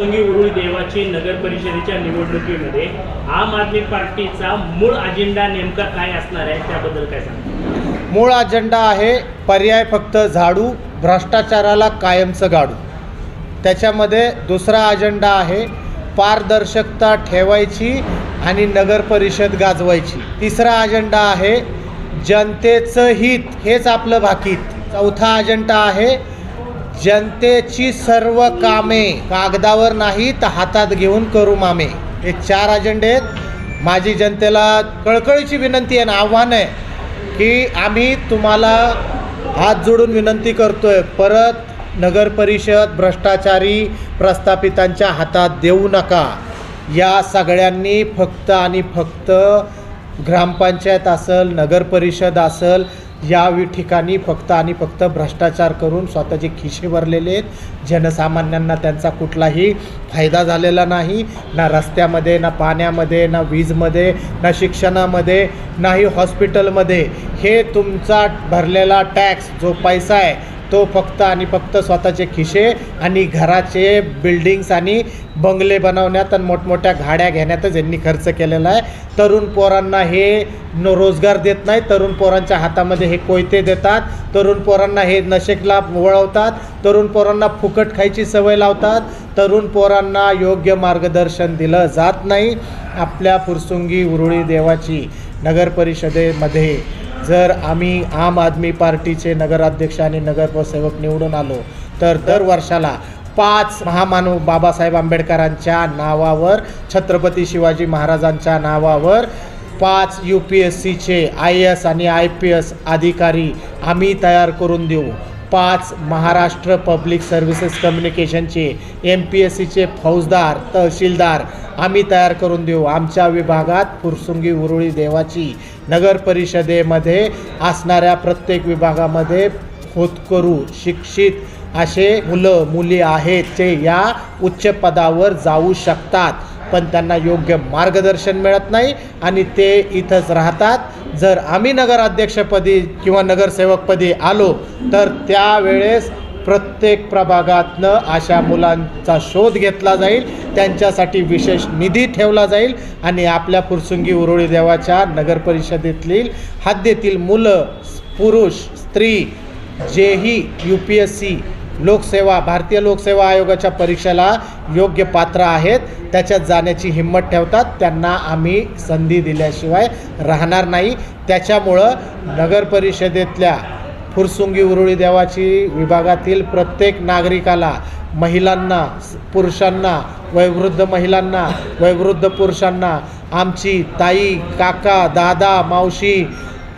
संगी उरुळी देवाची नगर परिषदेच्या निवडणुकीमध्ये आम आदमी पार्टीचा मूळ अजेंडा नेमका काय असणार आहे? त्याबद्दल काय सांगा मूळ अजेंडा आहे पर्याय फक्त झाडू भ्रष्टाचाराला कायमचं गाडू. त्याच्यामध्ये दुसरा अजेंडा आहे पारदर्शकता ठेवायची आणि नगर परिषद गाजवायची. तिसरा अजेंडा आहे जनतेचं हित हेच आपलं भाकीत चौथा अजेंडा आहे जनतेची सर्व कामे कागदावर नाही तर हातात घेऊन करू मामे. हे चार अजेंडे आहेत. माझी जनतेला कळकळीची विनंती आहे ना आव्हान आहे की आम्ही तुम्हाला हात जोडून विनंती करतोय परत नगर परिषद भ्रष्टाचारी प्रस्थापितांच्या हातात देऊ नका. या सगळ्यांनी फक्त आणि फक्त ग्रामपंचायत असेल नगर परिषद असेल या ठिकाणी फक्त आणि फक्त भ्रष्टाचार करून स्वतःचे खिशे भरलेले आहेत. जनसामान्यांना त्यांचा कुठलाही फायदा झालेला नाही. ना रस्त्यामध्ये ना पाण्यामध्ये ना वीजमध्ये ना शिक्षणामध्ये नाही हॉस्पिटलमध्ये हे तुमचा भरलेला टॅक्स जो पैसा आहे तो फक्त आणि फक्त स्वतःचे खिशे आणि घराचे बिल्डिंग्स आणि बंगले बनवण्यात आणि मोठमोठ्या गाड्या घेण्यातच यांनी खर्च केलेला आहे. तरुण पोरांना हे न रोजगार देत नाही तरुण पोरांच्या हातामध्ये हे कोयते देतात तरुण पोरांना हे नशेकला वळवतात तरुण पोरांना फुकट खायची सवय लावतात तरुण पोरांना योग्य मार्गदर्शन दिलं जात नाही. आपल्या फुरसुंगी उरुळी देवाची नगर परिषदेमध्ये जर आम्ही आम आदमी पार्टीचे नगराध्यक्ष आणि नगरसेवक निवडून आलो तर दर वर्षाला पाच महामानव बाबासाहेब आंबेडकरांच्या नावावर छत्रपती शिवाजी महाराजांच्या नावावर पाच यू पी एस सीचे आय एस आणि आय पी एस अधिकारी आम्ही तयार करून देऊ. पाच महाराष्ट्र पब्लिक सर्व्हिसेस कम्युनिकेशनचे एम पी एस सीचे फौजदार तहसीलदार आम्ही तयार करून देऊ. आमच्या विभागात फुरसुंगी उरुळी देवाची नगर परिषदेमध्ये असणाऱ्या प्रत्येक विभागामध्ये होतकरू शिक्षित असे मुलं मुली आहेत जे या उच्च पदावर जाऊ शकतात. पण त्यांना योग्य मार्गदर्शन मिळत नाही आणि ते इथंच राहतात. जर आम्ही नगराध्यक्षपदी किंवा नगरसेवकपदी आलो तर त्यावेळेस प्रत्येक प्रभागातनं अशा मुलांचा शोध घेतला जाईल त्यांच्यासाठी विशेष निधी ठेवला जाईल आणि आपल्या फुरसुंगी उरुळी देवाच्या नगरपरिषदेतील हद्दीतील मुलं पुरुष स्त्री जेही यू पी एस सी लोकसेवा भारतीय लोकसेवा आयोगाच्या परीक्षेला योग्य पात्र आहेत त्याच्यात जाण्याची हिंमत ठेवतात त्यांना आम्ही संधी दिल्याशिवाय राहणार नाही. त्याच्यामुळं नगरपरिषदेतल्या फुरसुंगी उरुळी देवाची विभागातील प्रत्येक नागरिकाला महिलांना पुरुषांना वयवृद्ध महिलांना वयवृद्ध पुरुषांना आमची ताई काका दादा मावशी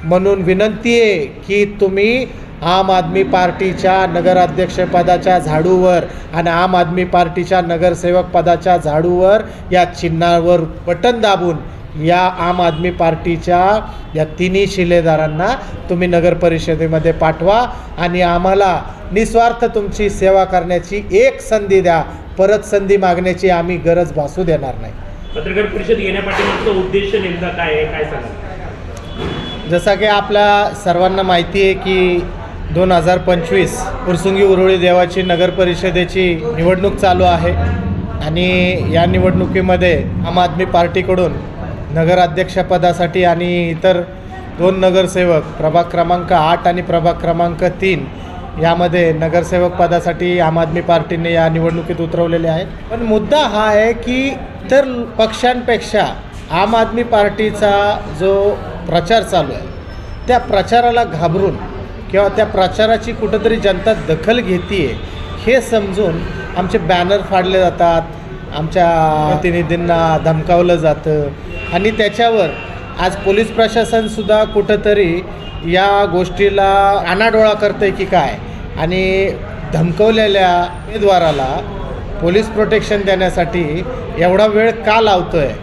म्हणून विनंती आहे की तुम्ही आम आदमी पार्टीच्या नगराध्यक्षपदाच्या झाडूवर आणि आम आदमी पार्टीच्या नगरसेवक पदाच्या झाडूवर या चिन्हावर बटन दाबून या आम आदमी पार्टीच्या या तिन्ही शिलेदारांना तुम्ही नगर परिषदेमध्ये पाठवा आणि आम्हाला निस्वार्थ तुमची सेवा करण्याची एक संधी द्या. परत संधी मागण्याची आम्ही गरज भासू देणार नाही. पत्रकार परिषद घेण्यापाठीमागचा उद्देश नेमका काय आहे? काय सांगा जसं की आपल्या सर्वांना माहिती आहे की दोन हजार पंचवीस पुरसुंगी उरुळी देवाची नगर परिषदेची निवडणूक चालू आहे. आणि या निवडणुकीमध्ये आम आदमी पार्टीकडून नगराध्यक्षपदासाठी आणि इतर दोन नगरसेवक प्रभाग क्रमांक आठ आणि प्रभाग क्रमांक तीन यामध्ये नगरसेवक पदासाठी आम आदमी पार्टीने या निवडणुकीत उतरवलेले आहेत. पण मुद्दा हा आहे की इतर पक्षांपेक्षा आम आदमी पार्टीचा जो प्रचार चालू आहे त्या प्रचाराला घाबरून किंवा त्या प्रचाराची कुठंतरी जनता दखल घेते हे समजून आमचे बॅनर फाडले जातात आमच्या प्रतिनिधींना धमकावलं जातं आणि त्याच्यावर आज पोलीस प्रशासनसुद्धा कुठंतरी या गोष्टीला आनाडोळा करतं आहे की काय? आणि धमकवलेल्या उमेदवाराला पोलीस प्रोटेक्शन देण्यासाठी एवढा वेळ का लावतो आहे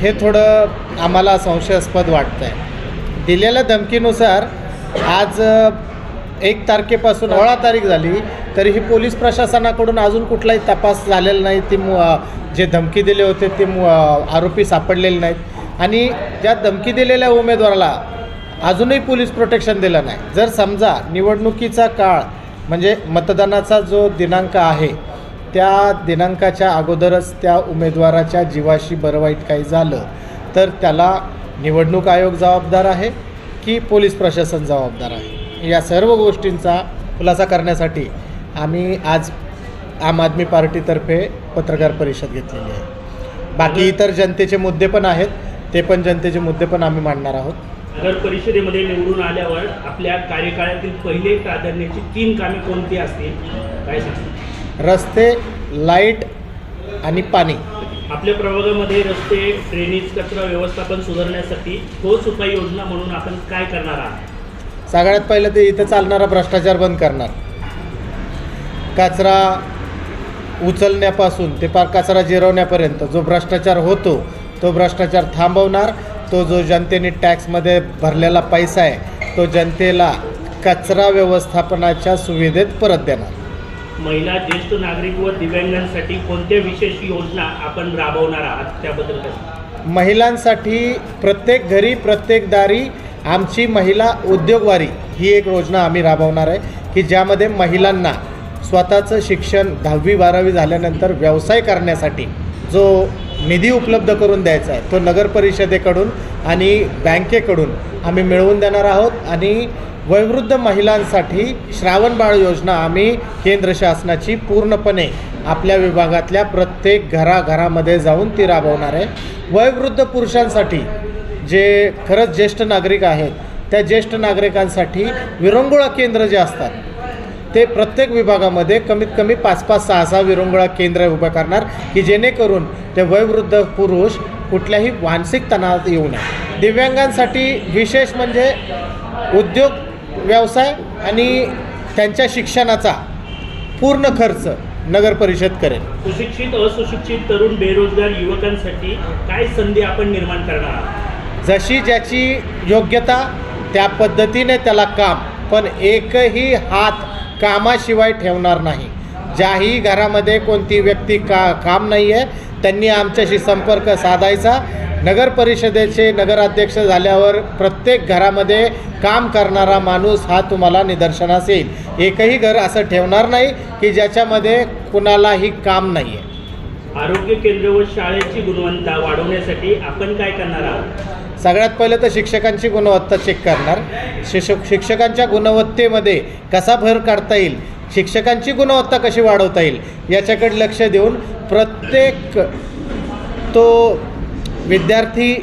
हे थोडं आम्हाला संशयास्पद वाटतं आहे दिलेल्या धमकीनुसार आज एक तारखेपासून सोळा तारीख झाली तरी ही पोलीस प्रशासनाकडून अजून कुठलाही तपास झालेला नाही. ती मु जे धमकी दिले होते ते आरोपी सापडलेले नाहीत. आणि ज्या धमकी दिलेल्या उमेदवाराला अजूनही पोलीस प्रोटेक्शन दिलं नाही. जर समजा निवडणुकीचा काळ म्हणजे मतदानाचा जो दिनांक आहे त्या दिनांकाच्या अगोदरच त्या उमेदवाराच्या जीवाशी बरं वाईट काही झालं तर त्याला निवडणूक आयोग जबाबदार आहे की पोलीस प्रशासन जबाबदार आहे? या सर्व गोष्टींचा खुलासा करण्यासाठी आम्ही आज आम आदमी पार्टीतर्फे पत्रकार परिषद घेतलेली आहे. बाकी इतर जनतेचे मुद्दे पण आहेत ते पण जनतेचे मुद्दे पण आम्ही मांडणार आहोत. नगर परिषदेमध्ये निवडून आल्यावर आपल्या कार्यकाळातील पहिले प्राधान्याची तीन कामे कोणती असतील? काय सांगतील रस्ते लाइट आणि पाणी. आपल्या प्रभागामध्ये रस्ते ड्रेनेज कचरा व्यवस्थापन सुधारण्यासाठी ठोस उपाययोजना म्हणून आपण काय करणार आहात? सगळ्यात पहिलं ते इथं चालणारा भ्रष्टाचार बंद करणार. कचरा उचलण्यापासून ते पार कचरा जिरवण्यापर्यंत जो भ्रष्टाचार होतो तो भ्रष्टाचार थांबवणार. तो जो जनतेने टॅक्समध्ये भरलेला पैसा आहे तो जनतेला कचरा व्यवस्थापनाच्या सुविधेत परत देणार. महिला ज्येष्ठ नागरिक व दिव्यांगांसाठी कोणत्या विशेष योजना आपण राबवणार आहात? त्याबद्दल? महिलांसाठी प्रत्येक घरी प्रत्येक दारी आमची महिला उद्योगवारी ही एक योजना आम्ही राबवणार आहे की ज्यामध्ये महिलांना स्वतःचं शिक्षण दहावी बारावी झाल्यानंतर व्यवसाय करण्यासाठी जो निधी उपलब्ध करून द्यायचा आहे तो नगर परिषदेकडून आणि बँकेकडून आम्ही मिळवून देणार आहोत आणि वयोवृद्ध महिलांसाठी श्रावणबाळ योजना आम्ही केंद्र शासनाची पूर्णपणे आपल्या विभागातल्या प्रत्येक घराघरामध्ये जाऊन ती राबवणार आहे. वयोवृद्ध पुरुषांसाठी जे खरंच ज्येष्ठ नागरिक आहेत त्या ज्येष्ठ नागरिकांसाठी विरंगुळा केंद्र जे असतात ते प्रत्येक विभागामध्ये कमीत कमी पाच पाच सहा सहा विरंगुळा केंद्र उभं करणार की जेणेकरून ते वयवृद्ध पुरुष कुठल्याही मानसिक तणावात येऊ नये. दिव्यांगांसाठी विशेष म्हणजे उद्योग व्यवसाय आणि त्यांच्या शिक्षणाचा पूर्ण खर्च नगर परिषद करेल. सुशिक्षित असुशिक्षित तरुण बेरोजगार युवकांसाठी काय संधी आपण निर्माण करणार? आहात जशी ज्याची योग्यता त्या पद्धतीने त्याला काम पण एकही हात कामाशिवाय ठेवणार नाही. ज्याही घरामध्ये कोणती व्यक्ती का काम नाही आहे त्यांनी आमच्याशी संपर्क साधायचा. नगर परिषदेचे नगराध्यक्ष झाल्यावर प्रत्येक घरामध्ये काम करणारा माणूस हा तुम्हाला निदर्शनास येईल. एकही घर असं ठेवणार नाही की ज्याच्यामध्ये कुणालाही काम नाही आहे आरोग्य केंद्र व शाळेची गुणवत्ता वाढवण्यासाठी आपण काय करणार आहोत? सगळ्यात पहिलं तर शिक्षकांची गुणवत्ता चेक करणार. शिक्षक शिक्षकांच्या गुणवत्तेमध्ये कसा भर काढता येईल? शिक्षकांची गुणवत्ता कशी वाढवता येईल? याच्याकडे लक्ष देऊन प्रत्येक तो विद्यार्थी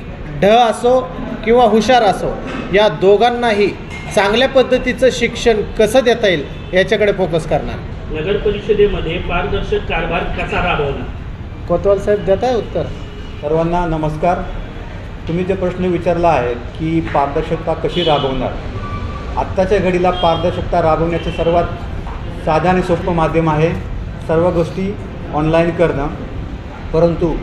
ढ असो किंवा हुशार असो या दोघांनाही चांगल्या पद्धतीचं शिक्षण कसं देता येईल याच्याकडे फोकस करणार. नगर परिषदेमध्ये पारदर्शक कारभार कसा राबवणार? कोतवाल साहेब देत आहे उत्तर? सर्वांना नमस्कार. तुम्ही जे प्रश्न विचारला आहे की पारदर्शकता कशी राबवणार? आत्ताच्या घडीला पारदर्शकता राबवण्याचे सर्वात साधं आणि सोपं माध्यम आहे सर्व गोष्टी ऑनलाईन करणं. परंतु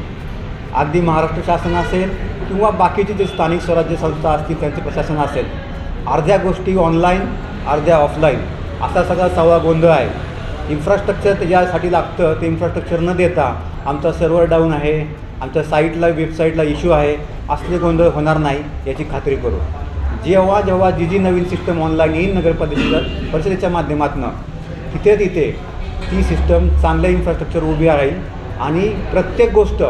अगदी महाराष्ट्र शासन असेल किंवा बाकीचे जे स्थानिक स्वराज्य संस्था असतील त्यांचे प्रशासन असेल अर्ध्या गोष्टी ऑनलाईन अर्ध्या ऑफलाईन असा सगळा सवा गोंधळ आहे. इन्फ्रास्ट्रक्चर यासाठी लागतं ते इन्फ्रास्ट्रक्चर न देता आमचा सर्व्हर डाऊन आहे. आमच्या साईटला वेबसाईटला इश्यू आहे. असले गोंधळ होणार नाही याची खात्री करू. जेव्हा जेव्हा जी जी नवीन सिस्टम ऑनलाईन येईल नगरपालिकेच्या परिषदेच्या माध्यमातून तिथे तिथे ती सिस्टम चांगल्या इन्फ्रास्ट्रक्चर उभी राहील आणि प्रत्येक गोष्ट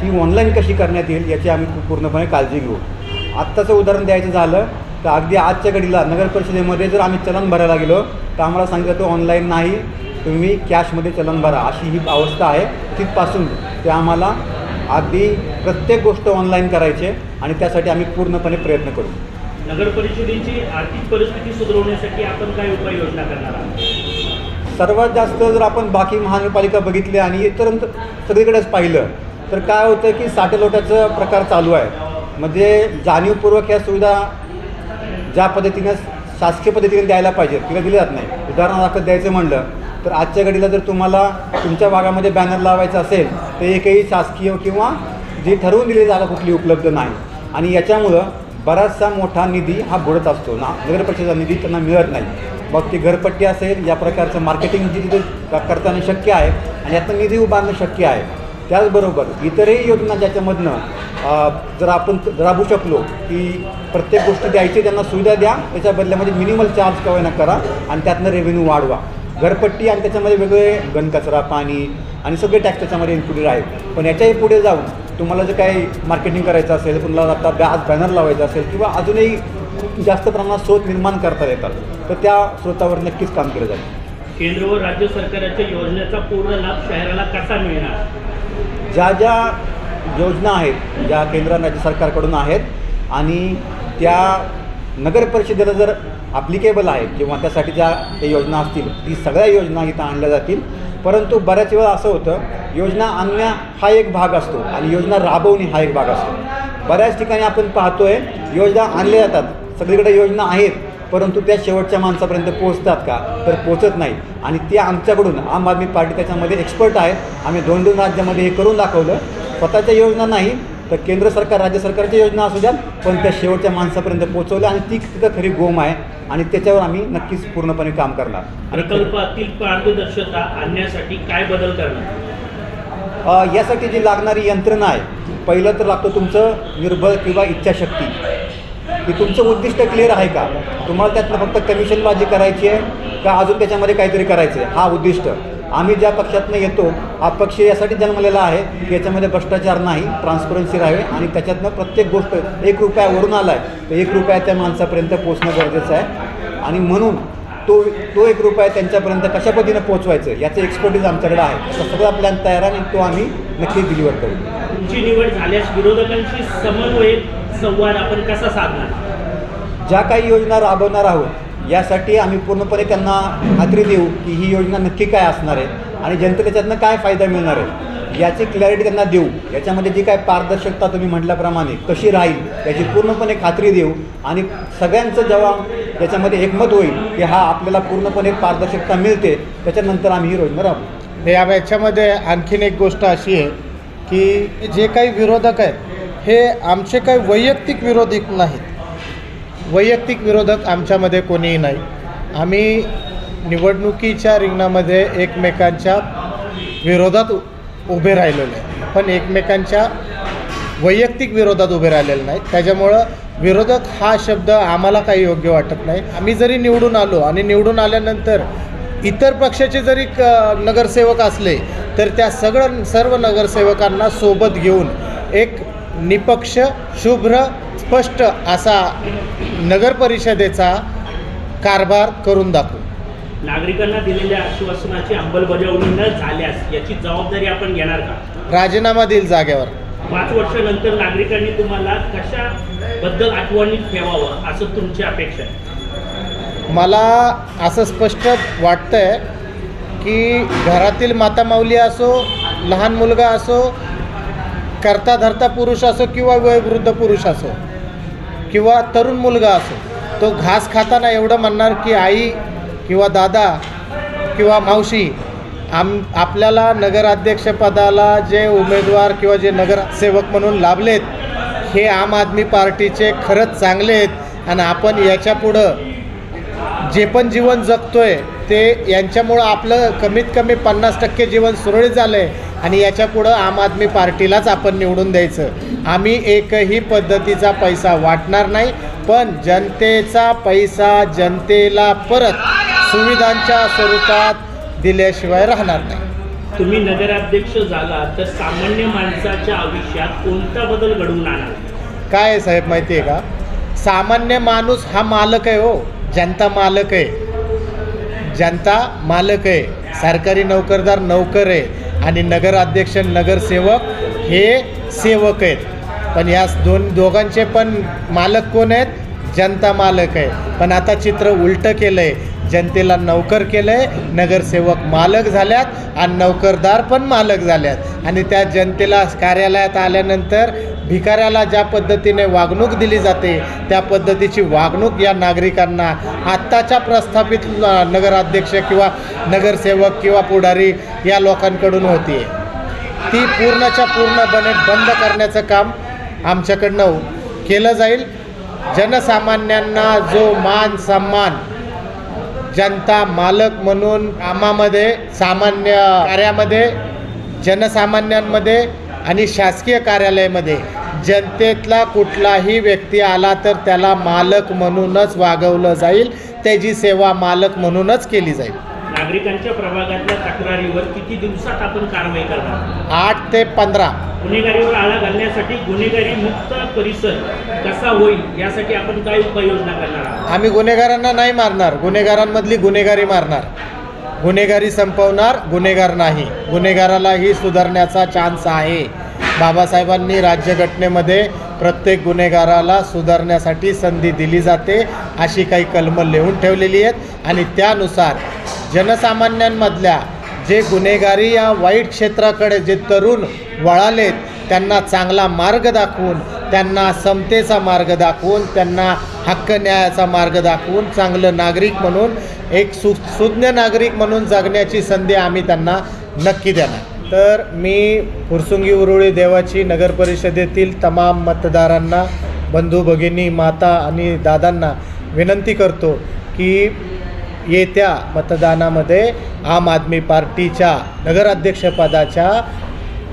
ती ऑनलाईन कशी करण्यात येईल याची आम्ही पूर्णपणे काळजी घेऊ. आत्ताचं उदाहरण द्यायचं झालं तर अगदी आजच्या घडीला नगर परिषदेमध्ये जर आम्ही चलन भरायला गेलो तर आम्हाला सांगितलं तो ऑनलाईन नाही तुम्ही कॅशमध्ये चलन भरा अशी ही अवस्था आहे तिथपासून. ते आम्हाला अगदी प्रत्येक गोष्ट ऑनलाईन करायची आहे आणि त्यासाठी आम्ही पूर्णपणे प्रयत्न करू. नगर परिषदेची आर्थिक परिस्थिती सुधारवण्यासाठी आपण काय उपाययोजना करणार आहात? सर्वात जास्त जर आपण बाकी महानगरपालिका बघितल्या आणि इतर सगळीकडेच पाहिलं तर काय होतं की साठेलोटाचं प्रकार चालू आहे. म्हणजे जाणीवपूर्वक ह्या सुविधा ज्या पद्धतीनं शासकीय पद्धतीने द्यायला पाहिजेत किंवा दिल्या जात नाही. उदाहरणादाखल द्यायचं म्हणलं तर आजच्या घडीला जर तुम्हाला तुमच्या भागामध्ये बॅनर लावायचं असेल तर एकही शासकीय किंवा जे ठरवून दिलेली जागा कुठली उपलब्ध नाही. आणि याच्यामुळं बराचसा मोठा निधी हा बुडत असतो. ना नगरपरिषदेचा निधी त्यांना मिळत नाही. मग ती घरपट्टी असेल या प्रकारचं मार्केटिंग जी तिथे करताना शक्य आहे आणि यातनं निधी उभारणं शक्य आहे. त्याचबरोबर इतरही योजना ज्याच्यामधनं जर आपण राबू शकलो की प्रत्येक गोष्ट द्यायची त्यांना सुविधा द्या त्याच्या बदल्यामध्ये मिनिमल चार्ज कवायना करा आणि त्यातनं रेव्हेन्यू वाढवा. घरपट्टी आणि त्याच्यामध्ये वेगळे घनकचरा पाणी आणि सगळे टॅक्स त्याच्यामध्ये इन्क्लुडेड आहेत. पण याच्याही पुढे जाऊन तुम्हाला जर काही मार्केटिंग करायचं असेल तुम्हाला आता आज बॅनर लावायचा असेल किंवा अजूनही जास्त प्रमाणात स्रोत निर्माण करता येतात तर त्या स्रोतावर नक्कीच काम केलं जाईल. केंद्र व राज्य सरकारच्या योजनेचा पूर्ण लाभ शहराला कसा मिळणार? ज्या ज्या योजना आहेत ज्या केंद्र राज्य सरकारकडून आहेत आणि त्या नगर परिषदेला जर ॲप्लिकेबल आहेत किंवा त्यासाठी ज्या ते योजना असतील ती सगळ्या योजना इथं आणल्या जातील. परंतु बऱ्याच वेळा असं होतं योजना आणण्या हा एक भाग असतो आणि योजना राबवणे हा एक भाग असतो. बऱ्याच ठिकाणी आपण पाहतो आहे योजना आणल्या जातात. सगळीकडे योजना आहेत परंतु त्या शेवटच्या माणसापर्यंत पोहोचतात का? तर पोचत नाही. आणि ते आमच्याकडून आम आदमी पार्टी त्याच्यामध्ये एक्सपर्ट आहे आम्ही दोन दोन राज्यामध्ये हे करून दाखवलं. स्वतःच्या योजना नाही तर केंद्र सरकार राज्य सरकारच्या योजना असू द्यात पण त्या शेवटच्या माणसापर्यंत पोहोचवल्या आणि ती तिथं खरी गोम आहे आणि त्याच्यावर आम्ही नक्कीच पूर्णपणे काम करणार. आणि प्रकल्पातील पारदर्शकता आणण्यासाठी काय बदल करणार? यासाठी जी लागणारी यंत्रणा आहे पहिलं तर लागतं तुमचं निर्बळ किंवा इच्छाशक्ती. की तुमचं उद्दिष्ट क्लिअर आहे का? तुम्हाला त्यातनं फक्त कमिशनबाजी करायची आहे का अजून त्याच्यामध्ये काहीतरी करायचं आहे हा उद्दिष्ट. आम्ही ज्या पक्षातनं येतो हा पक्ष यासाठी जन्मलेला आहे की याच्यामध्ये भ्रष्टाचार नाही ट्रान्सपरन्सी राहावे आणि त्याच्यातनं प्रत्येक गोष्ट एक रुपयावरून आला आहे तर एक रुपया त्या माणसापर्यंत पोचणं गरजेचं आहे. आणि म्हणून तो तो एक रुपया त्यांच्यापर्यंत कशा पद्धतीनं पोचवायचं याचं एक्सपर्टीज आमच्याकडे आहे. असा सगळा प्लॅन तयार आहे आणि तो आम्ही नक्कीच डिलिव्हर करू. तुमची निवड झाल्यास विरोधकांशी समन्वयित संवाद आपण कसा साधणार? ज्या काही योजना राबवणार आहोत यासाठी आम्ही पूर्णपणे त्यांना खात्री देऊ की ही योजना नक्की काय असणार आहे आणि जनते त्याच्यातनं काय फायदा मिळणार आहे याची क्लॅरिटी त्यांना देऊ. याच्यामध्ये जी काय पारदर्शकता तुम्ही म्हटल्याप्रमाणे कशी राहील याची पूर्णपणे खात्री देऊ आणि सगळ्यांचं जेव्हा याच्यामध्ये एकमत होईल की हा आपल्याला पूर्णपणे पारदर्शकता मिळते त्याच्यानंतर आम्ही ही योजना राहू या याच्यामध्ये आणखीन एक गोष्ट अशी आहे की जे काही विरोधक आहेत हे आमचे काही वैयक्तिक विरोधक नाहीत. वैयक्तिक विरोधक आमच्यामध्ये कोणीही नाही. आम्ही निवडणुकीच्या रिंगणामध्ये एकमेकांच्या विरोधात उभे राहिलेलो आहे. पण एकमेकांच्या वैयक्तिक विरोधात उभे राहिलेले नाहीत. त्याच्यामुळं विरोधक हा शब्द आम्हाला काही योग्य वाटत नाही. आम्ही जरी निवडून आलो आणि निवडून आल्यानंतर इतर पक्षाचे जरी क नगरसेवक असले तर त्या सगळं सर्व नगरसेवकांना सोबत घेऊन एक निपक्ष शुभ्र स्पष्ट असा नगर परिषदेचा कारभार करून दाखवू. नागरिकांना दिलेल्या आश्वासनाची अंमलबजावणी न झाल्यास याची जबाबदारी आपण घेणार का? राजीनामा देईल जागेवर. पाच वर्षानंतर नागरिकांनी तुम्हाला कशाबद्दल आठवणीत ठेवावं असं तुमची अपेक्षा आहे? मला असं स्पष्ट वाटतंय की घरातील मातामाऊली असो लहान मुलगा असो करता धरता पुरुष असो किंवा वयोवृद्ध पुरुष असो किंवा तरुण मुलगा असो तो घास खाताना एवढं म्हणणार की आई किंवा दादा किंवा मावशी आम आपल्याला नगराध्यक्षपदाला जे उमेदवार किंवा जे नगरसेवक म्हणून लाभलेत हे आम आदमी पार्टीचे खरंच चांगले आहेत. आणि आपण याच्यापुढं जे पण जीवन जगतोय ते यांच्यामुळं आपलं कमीत कमी पन्नास टक्के जीवन सुरळीत झालं आहे आणि याच्यापुढं आम आदमी पार्टीलाच आपण निवडून द्यायचं. आम्ही एकही पद्धतीचा पैसा वाटणार नाही पण जनतेचा पैसा जनतेला परत सुविधांच्या स्वरूपात दिल्याशिवाय राहणार नाही. तुम्ही नगराध्यक्ष झाला तर सामान्य माणसाच्या आयुष्यात कोणता बदल घडवून आणाल काय आहे साहेब माहिती आहे का? सामान्य माणूस हा मालक आहे हो जनता मालक आहे. जनता मालक आहे. सरकारी नोकरदार नौकर आहे. आणि नगराध्यक्ष नगरसेवक हे सेवक आहेत. पण या दोन दोघांचे पण मालक कोण आहेत? जनता मालक आहे. पण आता चित्र उलटं केलं आहे जनतेला नौकर केलं आहे नगरसेवक मालक झाल्यात आणि नौकरदार पण मालक झाल्यात. आणि त्या जनतेला कार्यालयात आल्यानंतर भिकाऱ्याला ज्या पद्धतीने वागणूक दिली जाते त्या पद्धतीची वागणूक या नागरिकांना आत्ताच्या प्रस्थापित नगराध्यक्ष किंवा नगरसेवक किंवा पुढारी या लोकांकडून होती. ती पूर्णच्या पूर्णपणे बंद करण्याचं काम आमच्याकडनं केलं जाईल. जनसामान्यांना जो मान सन्मान जनता मालक म्हणून कामामध्ये सामान्य कार्यामध्ये जनसामान्यांमध्ये आणि शासकीय कार्यालयामध्ये जनतेतला कुठलाही व्यक्ती आला तर त्याला मालक म्हणूनच वागवलं जाईल. त्याची सेवा मालक म्हणूनच केली जाईल. नागरिकांच्या प्रभागातल्या तक्रारीवर किती दिवसात आपण कारवाई करणार? आठ ते पंधरा. गुन्हेगारीवर आळा घालण्यासाठी गुन्हेगारी मुक्त परिसर कसा होईल यासाठी आपण काय उपाययोजना करणार आहात? आम्ही गुन्हेगारांना नाही मारणार. गुन्हेगारांमधली गुन्हेगारी मारणार. गुन्हेगारी संपवणार गुन्हेगार नाही. गुन्हेगारालाही सुधारण्याचा चान्स आहे. बाबासाहेबांनी राज्यघटनेमध्ये प्रत्येक गुन्हेगाराला सुधारण्यासाठी संधी दिली जाते अशी काही कलमं लिहून ठेवलेली आहेत. आणि त्यानुसार जनसामान्यांमधल्या जे गुन्हेगारी या वाईट क्षेत्राकडे जे तरुण वळालेत त्यांना चांगला मार्ग दाखवून त्यांना समतेचा मार्ग दाखवून त्यांना हक्क न्यायाचा मार्ग दाखवून चांगलं नागरिक म्हणून एक सु सुज्ञ नागरिक म्हणून जगण्याची संधी आम्ही त्यांना नक्की देणार. तर मी फुरसुंगी उरुळी देवाची नगर परिषदेतील तमाम मतदारांना बंधू भगिनी माता आणि दादांना विनंती करतो की येत्या मतदानामध्ये आम आदमी पार्टीच्या नगराध्यक्षपदाच्या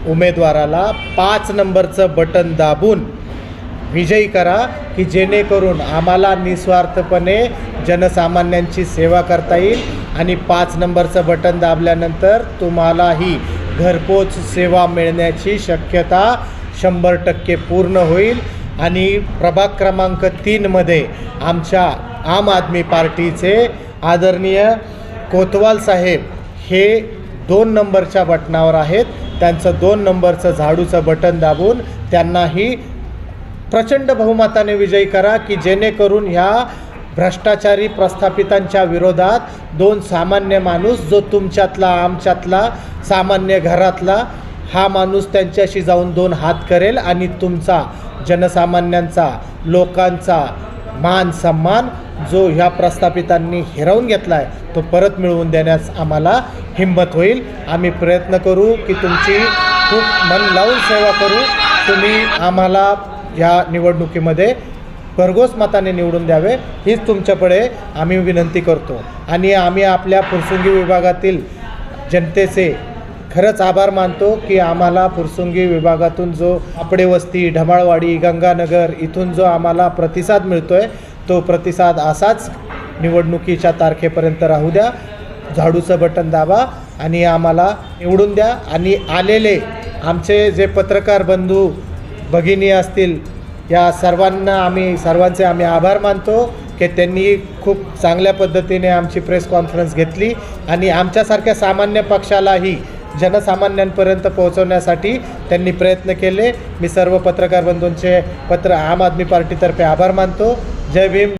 उमेदवाराला पाच नंबरचं बटन दाबून विजयी करा की जेणेकरून आम्हाला निस्वार्थपणे जनसामान्यांची सेवा करता येईल आणि पाच नंबरचं बटन दाबल्यानंतर तुम्हालाही घरपोच सेवा मिळण्याची शक्यता शंभर टक्के पूर्ण होईल. आणि प्रभाग क्रमांक तीनमध्ये आमच्या आम आदमी पार्टीचे आदरणीय कोतवाल साहेब हे दोन नंबरच्या बटनावर आहेत. त्यांचं दोन नंबरचं झाडूचं बटन दाबून त्यांनाही प्रचंड बहुमताने विजयी करा की जेणेकरून ह्या भ्रष्टाचारी प्रस्थापितांच्या विरोधात दोन सामान्य माणूस जो तुमच्यातला आमच्यातला सामान्य घरातला हा माणूस त्यांच्याशी जाऊन दोन हात करेल आणि तुमचा जनसामान्यांचा लोकांचा मान सन्मान जो ह्या प्रस्थापितांनी हिरावून घेतला आहे तो परत मिळवून देण्यास आम्हाला हिंमत होईल. आम्ही प्रयत्न करू की तुमची खूप मन लावून सेवा करू. तुम्ही आम्हाला या निवडणुकीमध्ये भरघोस मताने निवडून द्यावे हीच तुमच्याकडे आम्ही विनंती करतो. आणि आम्ही आपल्या फुरसुंगी विभागातील जनतेचे खरंच आभार मानतो की आम्हाला फुरसुंगी विभागातून जो आपडेवस्ती ढमाळवाडी गंगानगर इथून जो आम्हाला प्रतिसाद मिळतो आहे तो प्रतिसाद असाच निवडणुकीच्या तारखेपर्यंत राहू द्या. झाडूचं बटन दाबा आणि आम्हाला निवडून द्या. आणि आलेले आमचे जे पत्रकार बंधू भगिनी असतील या सर्वांना आम्ही सर्वांचे आम्ही आभार मानतो की त्यांनी खूप चांगल्या पद्धतीने आमची प्रेस कॉन्फरन्स घेतली आणि आमच्यासारख्या सामान्य पक्षालाही जनसामान्यांपर्यंत पोहोचवण्यासाठी त्यांनी प्रयत्न केले. मी सर्व पत्रकार बंधूंचे पत्र आम आदमी पार्टीतर्फे आभार मानतो. जय भीम.